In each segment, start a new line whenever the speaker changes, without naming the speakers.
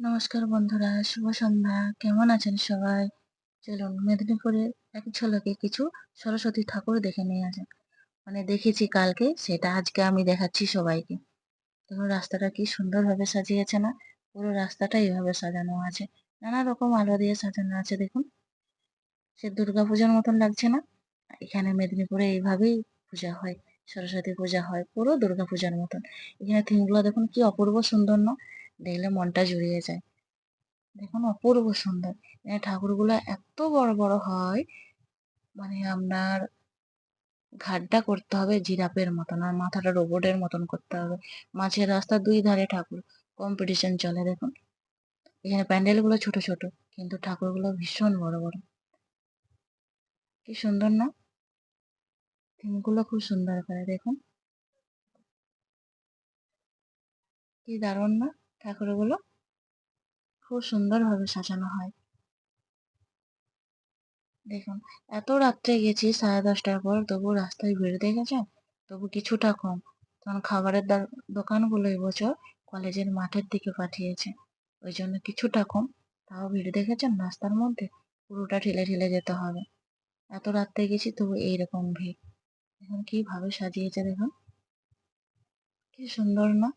নমস্কার বন্ধুরা, শুভ সন্ধ্যা। কেমন আছেন সবাই? চলুন মেদিনীপুরের এক ঝলকে কিছু সরস্বতী ঠাকুর দেখে নিয়ে আসেন মানে দেখেছি কালকে, সেটা আজকে আমি দেখাচ্ছি সবাইকে। দেখুন রাস্তাটা কি সুন্দরভাবে সাজিয়েছে না? পুরো রাস্তাটা এইভাবে সাজানো আছে। নানা রকম আলো দিয়ে সাজানো আছে, দেখুন। সে দুর্গাপূজার মতন লাগছে না? এখানে মেদিনীপুরে এইভাবেই পূজা হয়, সরস্বতী পূজা হয়, পুরো দুর্গাপূজার মতন। এখানে থিমগুলো দেখুন, কি অপূর্ব সুন্দর না? দেখলে মনটা জুড়িয়ে যায়। দেখুন, অপূর্ব সুন্দর। ঠাকুরগুলো এত বড় বড় হয়। মানে আপনার ঘাটটা করতে হবে জিরাপের মতন আর মাথাটা রোবটের মতন করতে হবে। মাঝের রাস্তার দুই ধারে ঠাকুর কম্পিটিশন চলে দেখুন। এখানে প্যান্ডেলগুলো ছোট ছোট, কিন্তু ঠাকুরগুলো ভীষণ বড় বড়। কি সুন্দর না? থিমগুলো খুব সুন্দর করে দেখুন। কি দারুণ না? ঠাকুরগুলো খুব সুন্দরভাবে সাজানো হয়। দেখুন, এত রাত্রে গেছি সাড়ে দশটার পর, তবু রাস্তায় ভিড় দেখেছেন? তবু কিছুটা কম। তখন খাবারের দোকানগুলো এবছর কলেজের মাঠের দিকে পাঠিয়েছে। ওই জন্য কিছুটা কম। তাও ভিড় দেখেছেন? রাস্তার মধ্যে পুরোটা ঠেলে ঠেলে যেতে হবে। এত রাত্রে গেছি, তবু এইরকম ভিড়। এখন কীভাবে সাজিয়েছে দেখুন। কি সুন্দর না?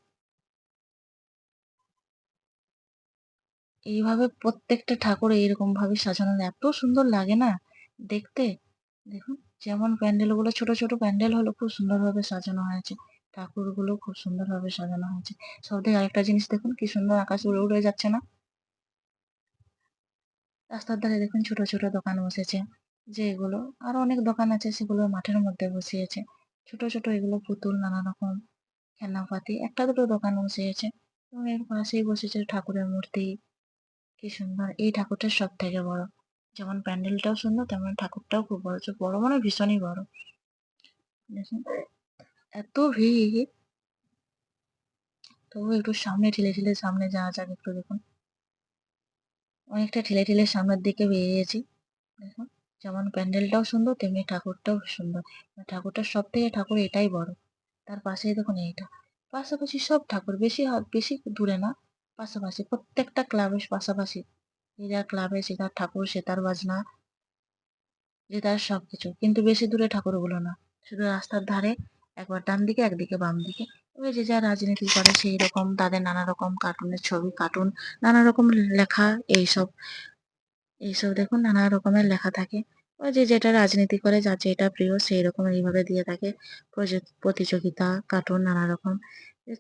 এইভাবে প্রত্যেকটা ঠাকুর এইরকম ভাবে সাজানো এত সুন্দর লাগে না। দেখতে, দেখুন, যেমন প্যান্ডেলগুলো ছোট ছোট প্যান্ডেল হলো খুব সুন্দরভাবে সাজানো হয়েছে। ঠাকুরগুলো খুব সুন্দরভাবে সাজানো হয়েছে। সব থেকে আরেকটা জিনিস দেখুন, কি সুন্দর আকাশ উড়ে উড়ে যাচ্ছে না? রাস্তার ধারে দেখুন, ছোট ছোট দোকান বসেছে, যে এগুলো, আরও অনেক দোকান আছে সেগুলো মাঠের মধ্যে বসিয়েছে। ছোট ছোট এগুলো পুতুল, নানা রকম খেলনাপাতি, একটা দুটো দোকান বসিয়েছে। এবং এর পাশেই বসেছে ঠাকুরের মূর্তি। কি সুন্দর। এই ঠাকুরটা সব থেকে বড়। যেমন প্যান্ডেলটাও সুন্দর, তেমন ঠাকুরটাও খুব বড়। বড় মানে ভীষণই বড়। দেখুন, এত ভিড়। তবু একটু সামনে ঠেলে ঠেলে সামনে যাওয়া যাক একটু দেখুন। অনেকটা ঠেলে ঠেলে সামনের দিকে বেরিয়েছি। দেখুন, যেমন প্যান্ডেলটাও সুন্দর, তেমনি ঠাকুরটাও সুন্দর। ঠাকুরটার সব থেকে ঠাকুর এটাই বড়। তার পাশেই দেখুন এইটা। পাশাপাশি সব ঠাকুর, বেশি বেশি দূরে না। পাশাপাশি প্রত্যেকটা ক্লাবের পাশাপাশি যার ক্লাবে সে তার ঠাকুর সে তার বাজনা যে তার সবকিছু। কিন্তু বেশি দূরে ঠাকুরগুলো না। শুধু রাস্তার ধারে একবার ডান দিকে, একদিকে বাম দিকে। ওই যে যা রাজনীতি করে সেই রকম, তাদের নানা রকম কার্টুনের ছবি, কার্টুন, নানা রকম লেখা এইসব। এইসব দেখুন, নানা রকমের লেখা থাকে। ওই যে যেটা রাজনীতি করে, যার যেটা প্রিয়, সেই রকম এইভাবে দিয়ে থাকে। প্রতিযোগিতা, কার্টুন, নানা রকম।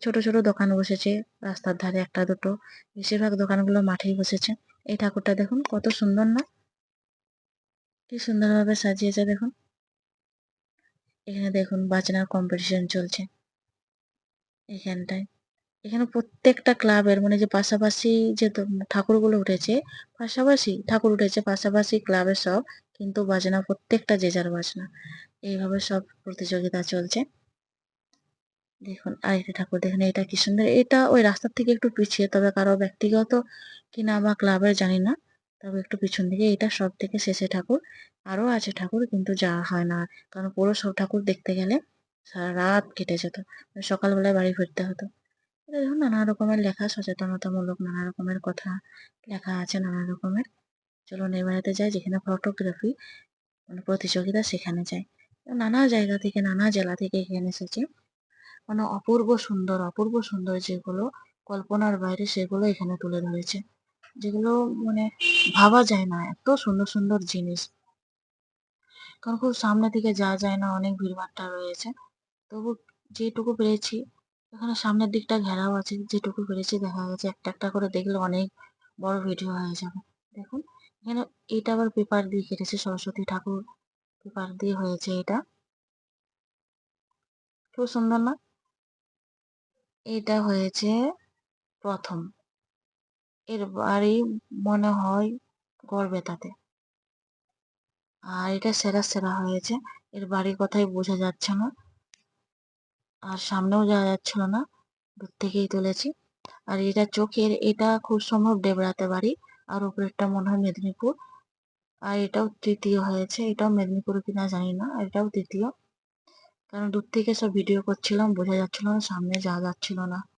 ছোট ছোট দোকান বসেছে, রাস্তার ধারে একটা দুটো, বেশিরভাগ দোকানগুলো মাঠেই বসেছে। এই ঠাকুরটা দেখুন, কত সুন্দর না? কি সুন্দরভাবে সাজিয়েছে দেখুন। এখানে দেখুন, বাজনার কম্পিটিশন চলছে। এখানটায়, এখানে প্রত্যেকটা ক্লাবের মানে যে পাশাপাশি যে ঠাকুরগুলো উঠেছে, পাশাপাশি ঠাকুর উঠেছে, পাশাপাশি ক্লাবের সব, কিন্তু বাজনা প্রত্যেকটা যে যার বাজনা। এইভাবে সব প্রতিযোগিতা চলছে। দেখুন আরেকটা ঠাকুর দেখুন, এটা কি সুন্দর। এটা ওই রাস্তার থেকে একটু পিছিয়ে, তবে কারও ব্যক্তিগত কিনা বা ক্লাবের জানি না, তবে একটু পিছন দিকে। এটা সব থেকে শেষে ঠাকুর। আরও আছে ঠাকুর, কিন্তু যাওয়া হয় না। কারণ পুরো সব ঠাকুর দেখতে গেলে সারা রাত কেটে যেত। সকালবেলায় বাড়ি ফিরতে হতো। এটা দেখুন, নানা রকমের লেখা, সচেতনতামূলক নানা রকমের কথা লেখা আছে, নানা রকমের। চলুন এবারেতে যাই, যেখানে ফটোগ্রাফি মানে প্রতিযোগিতা সেখানে যাই। নানা জায়গা থেকে, নানা জেলা থেকে এখানে এসেছে। মানে অপূর্ব সুন্দর অপূর্ব সুন্দর যেগুলো কল্পনার বাইরে সেগুলো এখানে তুলে ধরেছে। যেগুলো মানে ভাবা যায় না, এত সুন্দর সুন্দর জিনিস। কারণ খুব সামনে থেকে যাওয়া যায় না, অনেক ভিড়ভাট্টা রয়েছে। তবু যেটুকু পেরেছি, এখানে সামনের দিকটা ঘেরাও আছে, যেটুকু পেরেছি দেখা গেছে একটা একটা করে দেখলে অনেক বড় ভিডিও হয়ে যাবে। দেখুন, এখানে এটা আবার পেপার দিয়ে কেটেছে, সরস্বতী ঠাকুর। পেপার দিয়ে হয়েছে এটা। খুব সুন্দর না? এটা হয়েছে প্রথম। এর বাড়ি মনে হয় গড়বেতাতে আর এটা সেরা সেরা হয়েছে। এর বাড়ির কথাই বোঝা যাচ্ছে না। আর সামনেও যাওয়া যাচ্ছিল না। দূর থেকেই তুলেছি। আর এটা চোখের, এটা খুব সম্ভব ডেবরাতে বাড়ি আর উপরেরটা মনে হয় মেদিনীপুর। আর এটাও তৃতীয় হয়েছে। এটাও মেদিনীপুর কিনা জানি না। এটাও তৃতীয়। কারণ দূর থেকে সব ভিডিও করছিলাম বোঝা যাচ্ছিল না সামনে যাওয়া যাচ্ছিল না।